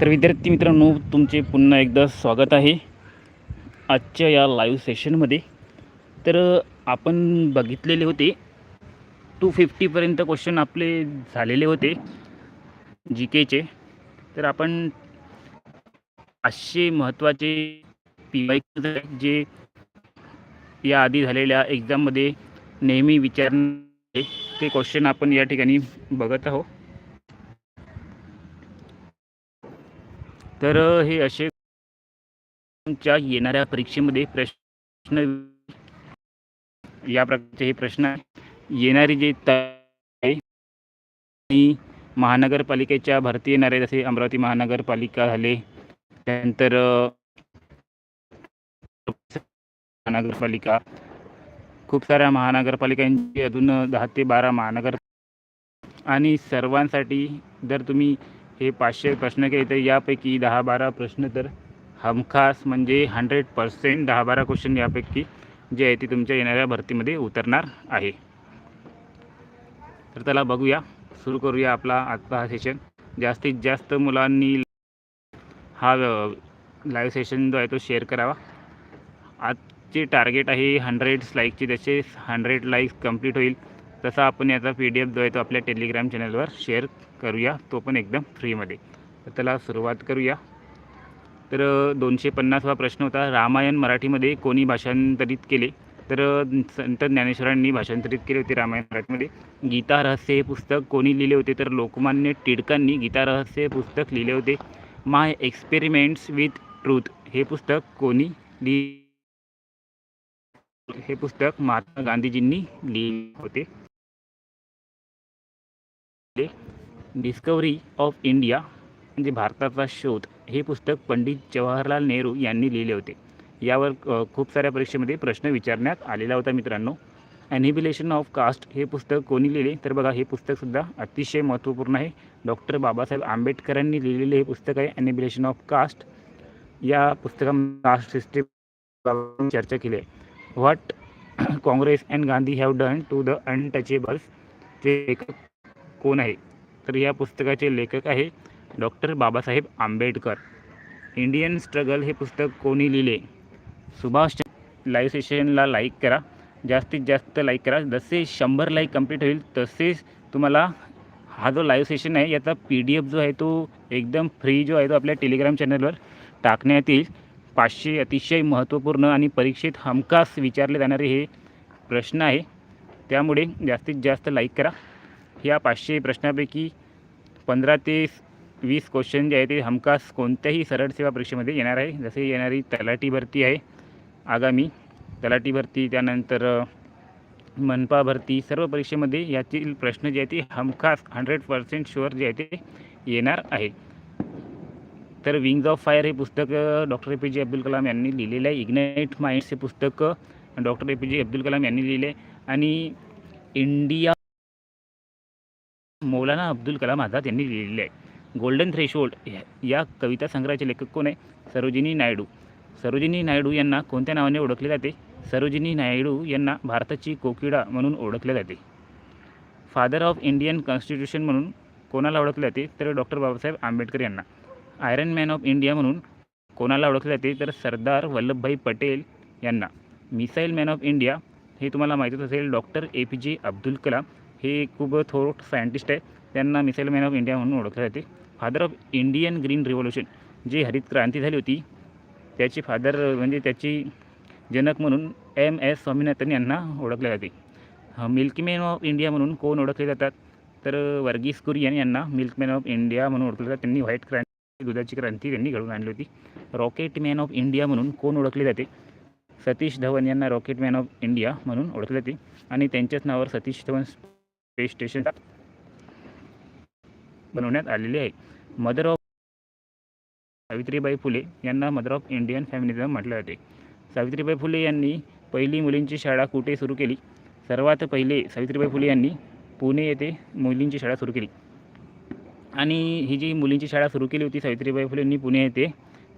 तर विद्यार्थी मित्रांनो तुमचे पुन्हा एकदा स्वागत आहे आजच्या या लाईव्ह सेशनमध्ये तर आपण बघितलेले होते टू फिफ्टीपर्यंत क्वेश्चन आपले झालेले होते जी केचे तर आपण पाचशे महत्त्वाचे पी वाय जे याआधी झालेल्या एक्झाममध्ये नेहमी विचारणे ते क्वेश्चन आपण या ठिकाणी बघत आहोत. तर हे असे च्या येणाऱ्या परीक्षेमध्ये प्रश्न या प्रकारचे हे प्रश्न येणारी जे त- आहे आणि महानगरपालिकेच्या भरती येणारे जसे अमरावती महानगरपालिका झाले त्यानंतर महानगरपालिका. खूप साऱ्या महानगरपालिकांची अजून दहा ते बारा महानगर आणि सर्वांसाठी जर तुम्ही हे पाचशे प्रश्न केले तर यापैकी दहा बारा प्रश्न तर हमखास म्हणजे हंड्रेड पर्सेंट दहा बारा क्वेश्चन यापैकी जे आहे ते तुमच्या येणाऱ्या भरतीमध्ये उतरणार आहे. तर त्याला बघूया. सुरू करूया आपला आजचा हा सेशन जास्तीत जास्त मुलांनी हा लाईव्ह सेशन जो आहे तो शेअर करावा. आजचे टार्गेट आहे हंड्रेड लाईकचे जसे हंड्रेड लाईक्स कंप्लीट होईल तसा आपण याचा पी डी एफ जो आहे तो आपल्या टेलिग्राम चॅनलवर शेअर करूया. तो पण एकदम फ्रीमध्ये. तर त्याला सुरुवात करूया. तर दोनशे पन्नासवा प्रश्न होता. रामायण मराठीमध्ये कोणी भाषांतरित केले? तर संत ज्ञानेश्वरांनी भाषांतरित केले होते रामायण मराठीमध्ये. गीता रहस्य हे पुस्तक कोणी लिहिले होते? तर लोकमान्य टिळकांनी गीता रहस्य हे पुस्तक लिहिले होते. माय एक्सपेरिमेंट्स विथ ट्रूथ हे पुस्तक कोणी लिहि हे पुस्तक महात्मा गांधीजींनी लिहिले होते. डिस्कवरी ऑफ इंडिया म्हणजे भारताचा शोध हे पुस्तक पंडित जवाहरलाल नेहरू यांनी लिहिले होते. यावर खूप साऱ्या परीक्षेमध्ये प्रश्न विचारण्यात आलेला होता मित्रांनो. ॲनिबिलेशन ऑफ कास्ट हे पुस्तक कोणी लिहिले? तर बघा हे पुस्तकसुद्धा अतिशय महत्त्वपूर्ण आहे. डॉक्टर बाबासाहेब आंबेडकरांनी लिहिलेले हे पुस्तक आहे ॲनिबिलेशन ऑफ कास्ट या पुस्तकामध्ये कास्ट सिस्टीम चर्चा केली आहे. What Congress and Gandhi have done to the untouchables ते कोण आहे? तर या पुस्तकाचे लेखक आहे doctor Babasaheb Ambedkar. Indian struggle हे पुस्तक कोणी लिहिले? सुभाष लाईव्ह सेशनला लाईक करा. जास्तीत जास्त लाईक करा. जसे शंभर लाईक कंप्लीट होईल तसेच तुम्हाला हा जो लाईव्ह सेशन आहे याचा पी डी एफ जो आहे तो एकदम फ्री जो आहे तो आपल्या टेलिग्राम चॅनलवर टाकण्यात येईल. पाचशे अतिशय महत्त्वपूर्ण आणि परीक्षेत हमखास विचारले जाणारे हे प्रश्न आहे. त्यामुळे जास्तीत जास्त लाईक करा. ह्या पाचशे प्रश्नापैकी पंधरा ते वीस क्वेश्चन जे आहे ते हमखास कोणत्याही सरळ सेवा परीक्षेमध्ये येणार आहे. जसे येणारी तलाठी भरती आहे आगामी तलाठी भरती त्यानंतर मनपा भरती सर्व परीक्षेमध्ये यातील प्रश्न जे आहे ते हमखास हंड्रेड पर्सेंट शुअर जे आहे ते येणार आहे. तर विंग्ज ऑफ फायर हे पुस्तक डॉक्टर ए पी जे अब्दुल कलाम यांनी लिहिलेलं आहे. इग्नाइट माइंड्स हे पुस्तक डॉक्टर ए पी जे अब्दुल कलाम यांनी लिहिले आहे आणि इंडिया मौलाना अब्दुल कलाम आझाद यांनी लिहिलेली आहे गोल्डन थ्रेशोल्ड या कविता संग्रहाचे लेखक कोण आहे? सरोजिनी नायडू. सरोजिनी नायडू यांना कोणत्या नावाने ओळखले जाते? सरोजिनी नायडू यांना भारताची कोकिडा म्हणून ओळखले जाते. फादर ऑफ इंडियन कॉन्स्टिट्यूशन म्हणून कोणाला ओळखले जाते? तर डॉक्टर बाबासाहेब आंबेडकर यांना. आयरन मॅन ऑफ इंडिया म्हणून कोणाला ओळखले जाते? तर सरदार वल्लभभाई पटेल यांना. मिसाईल मॅन ऑफ इंडिया हे तुम्हाला माहीतच असेल डॉक्टर ए पी जे अब्दुल कलाम. हे खूप थोर सायंटिस्ट आहे. त्यांना मिसाईल मॅन ऑफ इंडिया म्हणून ओळखले जाते. Father of Indian green revolution जी हरित क्रांती झाली होती त्याची फादर म्हणजे त्याची जनक म्हणून एम एस स्वामीनाथन यांना ओळखले जाते. मिल्कमॅन ऑफ इंडिया म्हणून कोण ओळखले जातात? तर वर्गीस कुरियन यांना मिल्कमॅन ऑफ इंडिया म्हणून ओळखले जातात त्यांनी व्हाईट क्रांती दुधाची क्रांती त्यांनी घडवून आणली होती. रॉकेट मॅन ऑफ इंडिया म्हणून कोण ओळखले जाते? सतीश धवन यांना रॉकेट मॅन ऑफ इंडिया म्हणून ओळखले जाते. आणि त्यांच्याच नावावर सतीश धवन स्पेस स्टेशन बनवण्यात आलेले आहे. मदर ऑफ सावित्रीबाई फुले यांना मदर ऑफ इंडियन फॅमिनिझम म्हटले जाते. सावित्रीबाई फुले यांनी पहिली मुलींची शाळा कुठे सुरू केली? सर्वात पहिले सावित्रीबाई फुले यांनी पुणे येथे मुलींची शाळा सुरू केली. आणि ही जी मुलींची शाळा सुरू केली होती सावित्रीबाई फुले यांनी पुणे येथे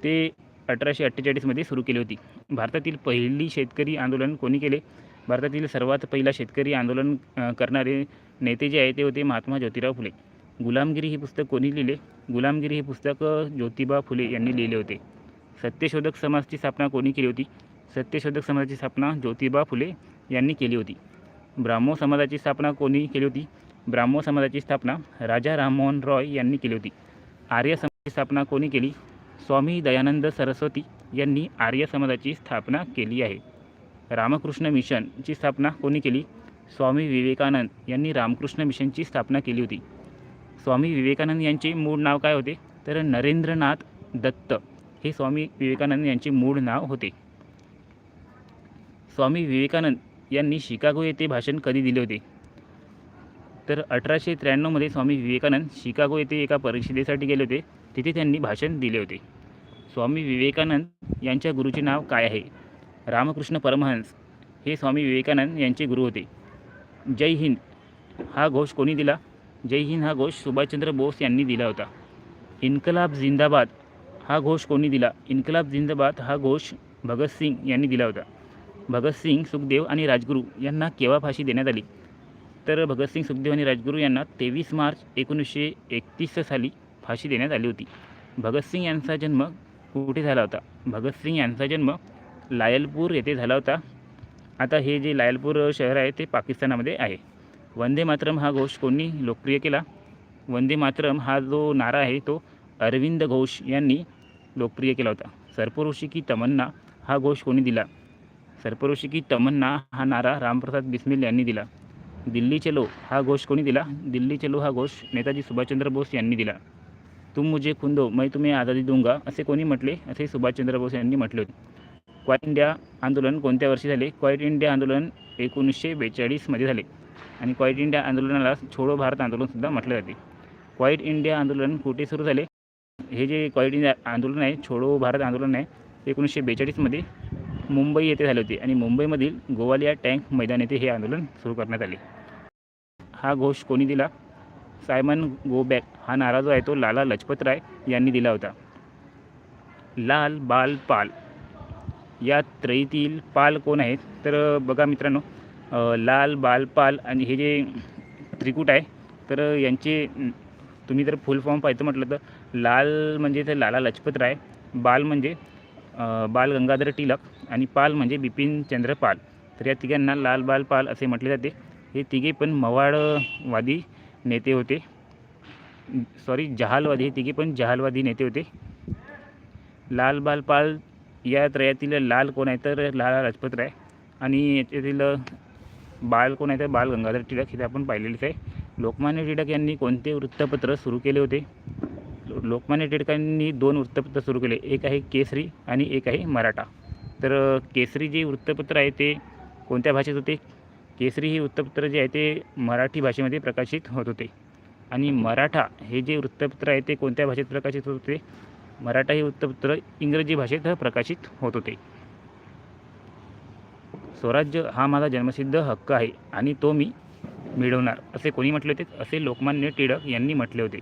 ते अठराशे अठ्ठेचाळीसमध्ये सुरू केली होती. भारतातील पहिली शेतकरी आंदोलन कोणी केले? भारतातील सर्वात पहिला शेतकरी आंदोलन करणारे नेते जे आहे ते होते महात्मा ज्योतिराव फुले. गुलामगिरी हे पुस्तक कोणी लिहिले? गुलामगिरी हे पुस्तक ज्योतिबा फुले यांनी लिहिले होते. सत्यशोधक समाजाची स्थापना कोणी केली होती? सत्यशोधक समाजाची स्थापना ज्योतिबा फुले यांनी केली होती. ब्राह्मो समाजाची स्थापना कोणी केली होती? ब्राह्मो समाजाची स्थापना राजा राममोहन रॉय यांनी केली होती. आर्य समाजाची स्थापना कोणी केली? स्वामी दयानंद सरस्वती यांनी आर्य समाजाची स्थापना केली आहे. रामकृष्ण मिशनची स्थापना कोणी केली? स्वामी विवेकानंद यांनी रामकृष्ण मिशनची स्थापना केली होती. स्वामी विवेकानंद यांचे मूळ नाव काय होते? तर नरेंद्रनाथ दत्त हे स्वामी विवेकानंद यांचे मूळ नाव होते. स्वामी विवेकानंद यांनी शिकागो येथे भाषण कधी दिले होते? तर अठराशे त्र्याण्णवमध्ये स्वामी विवेकानंद शिकागो येथे एका परिषदेसाठी गेले होते. तिथे त्यांनी भाषण दिले होते. स्वामी विवेकानंद यांच्या गुरुचे नाव काय आहे? रामकृष्ण परमहंस हे स्वामी विवेकानंद यांचे गुरु होते. जय हिंद. हा घोष कोणी दिला? जय हिंद हा घोष सुभाषचंद्र बोस यांनी दिला होता. इन्कलाब जिंदाबाद हा घोष कोणी दिला? इन्कलाब जिंदाबाद हा घोष भगतसिंग यांनी दिला होता. भगतसिंग सुखदेव आणि राजगुरू यांना केव्हा फाशी देण्यात आली? तर भगतसिंग सुखदेव आणि राजगुरू यांना तेवीस मार्च एकोणीसशे एकतीस साली फाशी देण्यात आली होती. भगतसिंग यांचा जन्म कुठे झाला होता? भगतसिंग यांचा जन्म लायलपूर येथे झाला होता. आता हे जे लायलपूर शहर आहे ते पाकिस्तानामध्ये आहे. वंदे मातरम हा घोष कोणी लोकप्रिय केला? वंदे मातरम हा जो नारा आहे तो अरविंद घोष यांनी लोकप्रिय केला होता. सर्पऋषी की तमन्ना हा घोष कोणी दिला? सर्पऋषी की तमन्ना हा नारा रामप्रसाद बिस्मिल यांनी दिला. दिल्ली चलो हा घोष कोणी दिला? दिल्ली चलो हा घोष नेताजी सुभाषचंद्र बोस यांनी दिला. तुम मुझे खून दो मैं तुम्हें आझादी दूंगा असे कोणी म्हटले? असे सुभाषचंद्र बोस यांनी म्हटले होते. क्वाईट इंडिया आंदोलन कोणत्या वर्षी झाले? क्वाईट इंडिया आंदोलन एकोणीसशे बेचाळीसमध्ये झाले. आणि क्वाईट इंडिया आंदोलनाला छोडो भारत आंदोलनसुद्धा म्हटलं जाते. क्वाईट इंडिया आंदोलन कुठे सुरू झाले? हे जे क्वाईट इंडिया आंदोलन आहे छोडो भारत आंदोलन आहे ते एकोणीसशे बेचाळीसमध्ये मुंबई येथे झाले होते. आणि मुंबईमधील गोवालिया टँक मैदान येथे हे आंदोलन सुरू करण्यात आले. हा घोष कोणी दिला? सायमन गो बॅक हा नारा जो आहे तो लाला लजपत राय यांनी दिला होता. लाल बाल पाल. या त्रयीतील पाल कोण आहेत? तर बघा मित्रांनो लाल बालपाल आणि हे जे त्रिकूट आहे तर यांचे तुम्ही जर फुल फॉर्म पाहायचं म्हटलं तर लाल म्हणजे तर लाला लजपत राय बाल म्हणजे बाल गंगाधर टिळक आणि पाल म्हणजे बिपिन चंद्र पाल. तर या तिघांना लाल बाल पाल असे म्हटले जाते. हे तिघे पण मवाडवादी नेते होते. सॉरी जहालवादी. हे तिघे पण जहालवादी नेते होते. लाल बाल पाल या त्रयातील लाल कोण आहे तर लाला लाजपत राय. आणि याच्यातील बाळ कोण आहे तर बाल गंगाधर टिळक हे आपण पाहिलेलेच आहे. लोकमान्य टिळक यांनी कोणते वृत्तपत्र सुरू केले होते? लोकमान्य टिळकांनी दोन वृत्तपत्र सुरू केले. एक आहे केसरी आणि एक आहे मराठा. तर केसरी जे वृत्तपत्र आहे ते कोणत्या भाषेत होते? केसरी हे वृत्तपत्र जे आहे ते मराठी भाषेमध्ये प्रकाशित होत होते. आणि मराठा हे जे वृत्तपत्र आहे ते कोणत्या भाषेत प्रकाशित होत होते? मराठा हे वृत्तपत्र इंग्रजी भाषेत प्रकाशित होत होते. स्वराज्य हा माझा जन्मसिद्ध हक्क आहे आणि तो मी मिळवणार असे कोणी म्हटले होते? असे लोकमान्य टिळक यांनी म्हटले होते.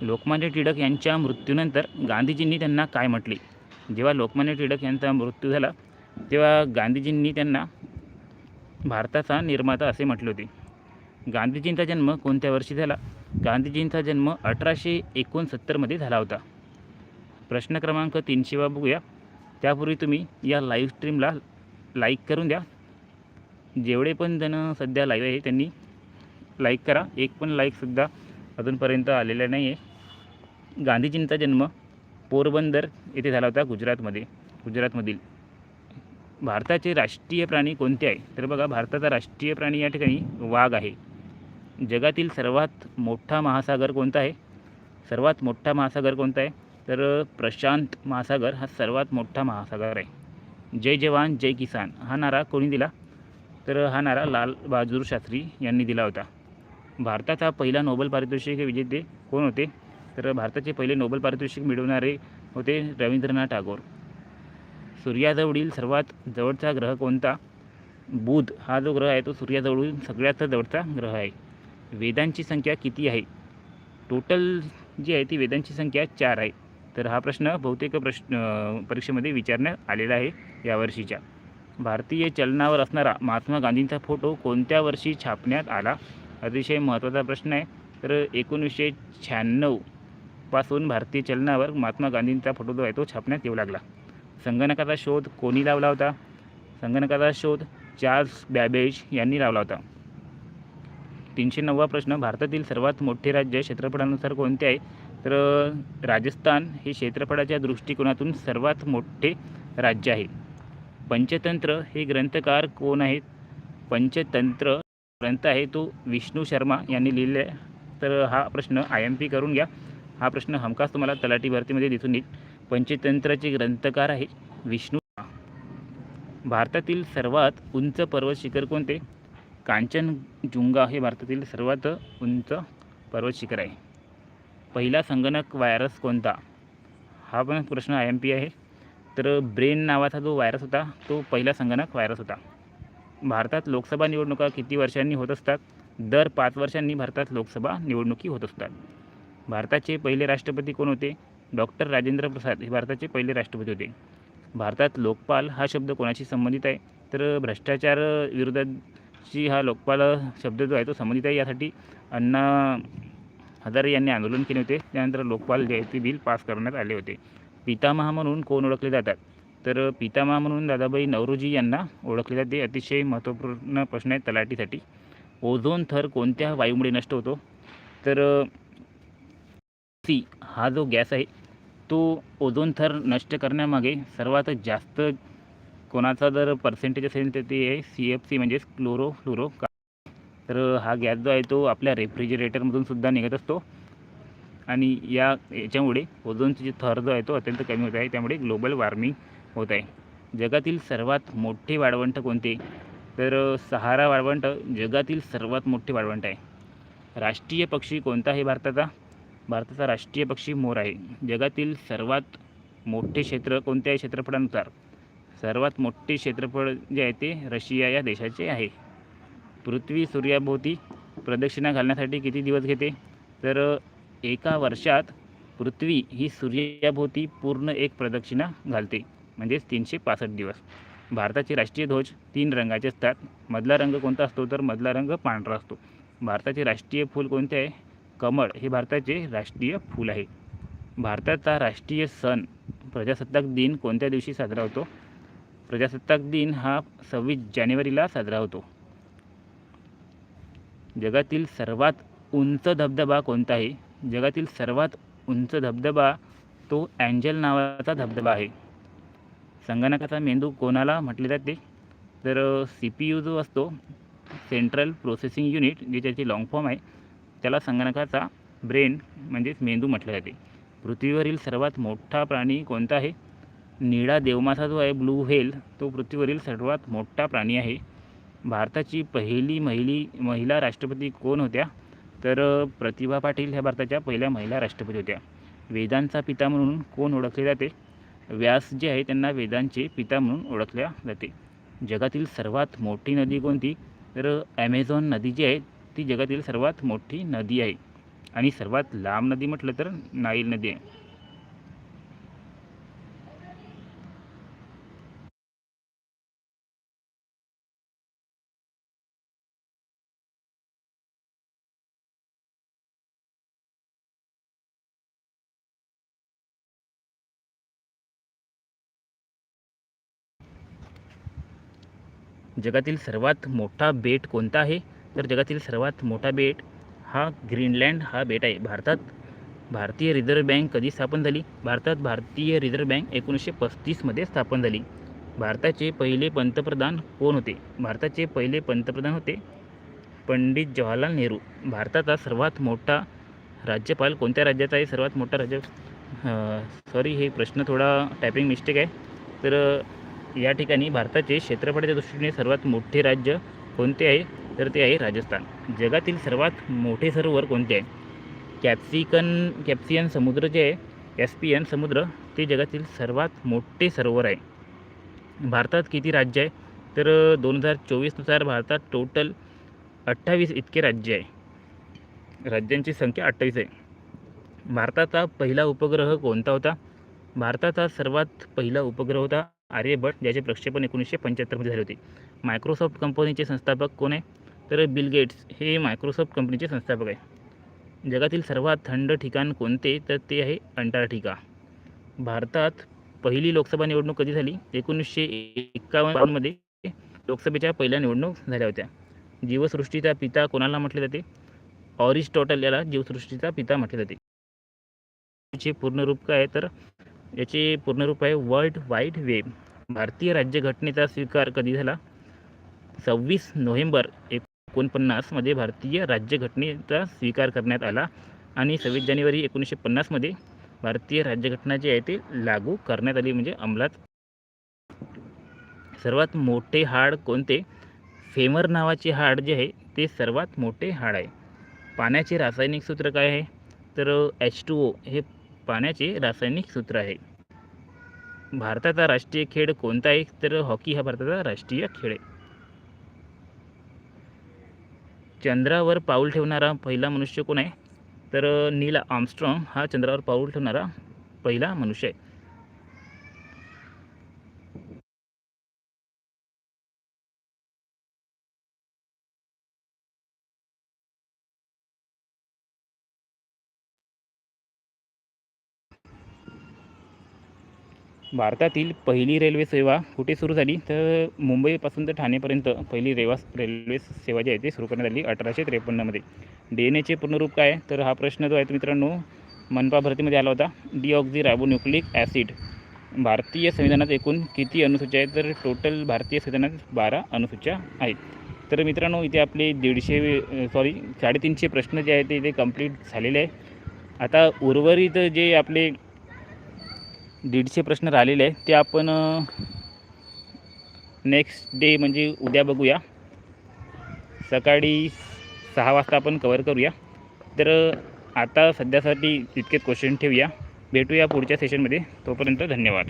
लोकमान्य टिळक यांच्या मृत्यूनंतर गांधीजींनी त्यांना काय म्हटले? जेव्हा लोकमान्य टिळक यांचा मृत्यू झाला तेव्हा गांधीजींनी त्यांना भारताचा निर्माता असे म्हटले होते. गांधीजींचा जन्म कोणत्या वर्षी झाला? गांधीजींचा जन्म अठराशे एकोणसत्तरमध्ये झाला होता. प्रश्न क्रमांक तीनशेवा बघूया. त्यापूर्वी तुम्ही या लाईव्ह स्ट्रीमला लाईक करून द्या. जेवढे पण जण सध्या लाईव्ह आहे त्यांनी लाईक करा. एक पण लाईकसुद्धा अजूनपर्यंत आलेला नाही आहे गांधीजींचा जन्म पोरबंदर येथे झाला होता गुजरातमध्ये. गुजरातमधील. भारताचे राष्ट्रीय प्राणी कोणते आहे? तर बघा भारताचा राष्ट्रीय प्राणी या ठिकाणी वाघ आहे. जगातील सर्वात मोठा महासागर कोणता आहे? सर्वात मोठा महासागर कोणता आहे? तर प्रशांत महासागर हा सर्वात मोठा महासागर आहे. जय जवान जय किसान. हा नारा कोणी दिला? तर हा नारा लाल बहादूर शास्त्री यांनी दिला होता. भारताचा पहिला नोबेल पारितोषिक विजेते कोण होते? तर भारताचे पहिले नोबेल पारितोषिक मिळवणारे होते रवींद्रनाथ टागोर. सूर्याजवळील सर्वात जवळचा ग्रह कोणता? बुध. हा जो ग्रह आहे तो सूर्याजवळील सगळ्यात जवळचा ग्रह आहे. वेदांची संख्या किती आहे? टोटल जी आहे ती वेदांची संख्या चार आहे. तर हा प्रश्न बहुतेक प्रश्न परीक्षेमध्ये विचारण्यात आलेला आहे यावर्षीच्या. भारतीय चलनावर असणारा महात्मा गांधींचा फोटो कोणत्या वर्षी छापण्यात आला? अतिशय महत्त्वाचा प्रश्न आहे. तर एकोणीसशे शहाण्णवपासून भारतीय चलनावर महात्मा गांधींचा फोटो जो आहे तो छापण्यात येऊ लागला. संगणकाचा शोध कोणी लावला होता? संगणकाचा शोध चार्ल्स बॅबेज यांनी लावला होता. तीनशे नववा प्रश्न भारतातील सर्वात मोठे राज्य क्षेत्रफळानुसार कोणते आहे? तर राजस्थान हे क्षेत्रफळाच्या दृष्टिकोनातून सर्वात मोठे राज्य आहे. पंचतंत्र हे ग्रंथकार कोण आहेत? पंचतंत्र ग्रंथ आहे तो विष्णू शर्मा यांनी लिहिले आहे. तर हा प्रश्न आय एम पी करून घ्या. हा प्रश्न हमखास तुम्हाला तलाठी भरतीमध्ये दिसून येईल. पंचतंत्राचे ग्रंथकार आहे विष्णू भारतातील सर्वात उंच पर्वत शिखर कोणते? कांचनजुंगा हे भारतातील सर्वात उंच पर्वत शिखर आहे. पहिला संगणक व्हायरस कोणता? हा पण प्रश्न आय एम पी आहे. तर ब्रेन नावाचा जो व्हायरस होता तो पहिला संगणक व्हायरस होता. भारतात लोकसभा निवडणुका किती वर्षांनी होत असतात? दर पाच वर्षांनी भारतात लोकसभा निवडणुकी होत असतात. भारताचे पहिले राष्ट्रपती कोण होते? डॉक्टर राजेंद्र प्रसाद हे भारताचे पहिले राष्ट्रपती होते. भारतात लोकपाल हा शब्द कोणाशी संबंधित आहे? तर भ्रष्टाचार विरोधाची हा लोकपाल शब्द जो आहे तो संबंधित आहे यासाठी अण्णा हजारे यांनी आंदोलन केले होते. त्यानंतर लोकपाल जे आहे ते बिल पास करण्यात आले होते. पितामहा म्हणून कोण ओळखले जातात? तर पितामहा म्हणून दादाबाई नवरोजी यांना ओळखले जाते. अतिशय महत्त्वपूर्ण प्रश्न आहे तलाठीसाठी. ओझोन थर कोणत्या वायूमुळे नष्ट होतो? तर सी हा जो गॅस आहे तो ओझोन थर नष्ट करण्यामागे सर्वात जास्त कोणाचा जर पर्सेंटेज असेल तर ते आहे सी एफ सी म्हणजेच क्लोरो फ्लोरो का तर हा गॅस जो आहे तो आपल्या रेफ्रिजरेटरमधून सुद्धा निघत असतो. आणि या याच्यामुळे ओझोनचे जे थर जो आहे तो अत्यंत कमी होत आहे. त्यामुळे ग्लोबल वॉर्मिंग होत आहे. जगातील सर्वात मोठे वाळवंट कोणते? तर सहारा वाळवंट जगातील सर्वात मोठे वाळवंट आहे. राष्ट्रीय पक्षी कोणता आहे भारताचा? भारताचा राष्ट्रीय पक्षी मोर आहे. जगातील सर्वात मोठे क्षेत्र कोणत्या आहे? क्षेत्रफळानुसार. सर्वात मोठे क्षेत्रफळ जे आहे ते रशिया या देशाचे आहे. पृथ्वी सूर्याभोवती प्रदक्षिणा घालण्यासाठी किती दिवस घेते? तर एका वर्षात पृथ्वी ही सूर्याभोवती पूर्ण एक प्रदक्षिणा घालते म्हणजेच तीनशे पासष्ट दिवस. भारताचे राष्ट्रीय ध्वज तीन रंगाचे असतात. मधला रंग कोणता असतो? तर मधला रंग पांढरा असतो. भारताचे राष्ट्रीय फूल कोणते आहे? कमळ हे भारताचे राष्ट्रीय फूल आहे. भारताचा राष्ट्रीय सण प्रजासत्ताक दिन कोणत्या दिवशी साजरा होतो? प्रजासत्ताक दिन हा सव्वीस जानेवारीला साजरा होतो. जगातील सर्वात उंच धबधबा कोणता आहे जगातील सर्वात उंच धबधबा तो अँजल नावाचा धबधबा आहे. संगणकाचा मेंदू कोणाला म्हटले जाते? तर सी पी यू जो असतो सेंट्रल प्रोसेसिंग युनिट जे त्याची लॉंग फॉर्म आहे त्याला संगणकाचा ब्रेन म्हणजेच मेंदू म्हटले जाते. पृथ्वीवरील सर्वात मोठा प्राणी कोणता आहे? निळा देवमासा जो आहे ब्लू व्हेल तो पृथ्वीवरील सर्वात मोठा प्राणी आहे. भारताची पहिली महिली महिला राष्ट्रपती कोण होत्या? तर प्रतिभा पाटील ह्या भारताच्या पहिल्या महिला राष्ट्रपती होत्या. वेदांचा पिता म्हणून कोण ओळखले जाते? व्यास जे आहे त्यांना वेदांचे पिता म्हणून ओळखल्या जाते. जगातील सर्वात मोठी नदी कोणती? तर ॲमेझॉन नदी जी आहे ती जगातील सर्वात मोठी नदी आहे. आणि सर्वात लांब नदी म्हटलं तर नाईल नदी आहे. जगातील सर्वात मोठा बेट कोणता आहे? तर जगातील सर्वात मोठा बेट हा ग्रीनलँड हा बेट आहे. भारतात भारतीय रिझर्व्ह बँक कधी स्थापन झाली? भारतात भारतीय रिझर्व्ह बँक एकोणीसशे पस्तीसमध्ये स्थापन झाली. भारताचे पहिले पंतप्रधान कोण होते? भारताचे पहिले पंतप्रधान होते पंडित जवाहरलाल नेहरू. भारताचा सर्वात मोठा राज्यपाल कोणत्या राज्याचा आहे? सर्वात मोठा राज्य सॉरी हे प्रश्न थोडा टायपिंग मिस्टेक आहे. तर या ठिकाणी भारताचे क्षेत्रफळाच्या दृष्टीने सर्वात मोठे राज्य कोणते आहे? तर ते आहे राजस्थान. जगातील सर्वात मोठे सरोवर कोणते आहे? कॅप्सिकन कॅप्सियन समुद्र जे आहे कॅस्पियन समुद्र ते जगातील सर्वात मोठे सरोवर आहे. भारतात किती राज्य आहे? तर दोन हजार चोवीसनुसार भारतात टोटल अठ्ठावीस इतके राज्य आहे. राज्यांची संख्या अठ्ठावीस आहे. भारताचा पहिला उपग्रह कोणता होता? भारताचा सर्वात पहिला उपग्रह होता आर्यभट ज्याचे प्रक्षेपण एकोणीसशे पंच्याहत्तरमध्ये झाले होते. मायक्रोसॉफ्ट कंपनीचे संस्थापक कोण आहे? तर बिल गेट्स हे मायक्रोसॉफ्ट कंपनीचे संस्थापक आहे. जगातील सर्वात थंड ठिकाण कोणते? तर ते आहे अंटार्क्टिका. भारतात पहिली लोकसभा निवडणूक कधी झाली? एकोणीसशे एक्कावन्नमध्ये लोकसभेच्या पहिल्या निवडणूक झाल्या होत्या. जीवसृष्टीचा पिता कोणाला म्हटले जाते? ऑरिस्टॉटल याला जीवसृष्टीचा पिता म्हटले जाते. पूर्ण रूप काय आहे? तर याचे पूर्ण रूप आहे वर्ल्ड वाईड वेब भारतीय राज्यघटनेचा स्वीकार कधी झाला? सव्वीस नोव्हेंबर एकोणपन्नासमध्ये भारतीय राज्यघटनेचा स्वीकार करण्यात आला आणि सव्वीस जानेवारी एकोणीसशे पन्नासमध्ये भारतीय राज्यघटना जी आहे ती लागू करण्यात आली म्हणजे अंमलात. सर्वात मोठे हाड कोणते? फेमर नावाचे हाड जे आहे ते सर्वात मोठे हाड आहे. पाण्याचे रासायनिक सूत्र काय आहे? तर एच टू ओ हे पाण्याचे रासायनिक सूत्र आहे. भारताचा राष्ट्रीय खेळ कोणता आहे तर हॉकी हा भारताचा राष्ट्रीय खेळ आहे. चंद्रावर पाऊल ठेवणारा पहिला मनुष्य कोण आहे? तर नील आर्मस्ट्रॉंग हा चंद्रावर पाऊल ठेवणारा पहिला मनुष्य आहे. भारतातील पहिली रेल्वे सेवा कुठे सुरू झाली? तर मुंबईपासून तर ठाणेपर्यंत पहिली रेवा रेल्वे सेवा जी आहे ती सुरू करण्यात आली अठराशे त्रेपन्नमध्ये डी एन एचे पूर्णरूप काय? आहे? तर हा प्रश्न जो आहे तो मित्रांनो मनपा भरतीमध्ये आला होता. Deoxyribonucleic acid. भारतीय संविधानात एकूण किती अनुसूच्या आहेत? तर टोटल भारतीय संविधानात बारा अनुसूच्या आहेत. तर मित्रांनो इथे आपले दीडशे सॉरी साडेतीनशे प्रश्न जे आहेत ते इथे कंप्लीट झालेले आहे आता उर्वरित जे आपले दीडशे प्रश्न राहिलेले आहे ते आपण नेक्स्ट डे म्हणजे उद्या बघूया. सकाळी सहा वाजता आपण कवर करूया. तर आता सध्यासाठी इतकेच क्वेश्चन ठेवूया. भेटूया पुढच्या सेशनमध्ये तोपर्यंत धन्यवाद.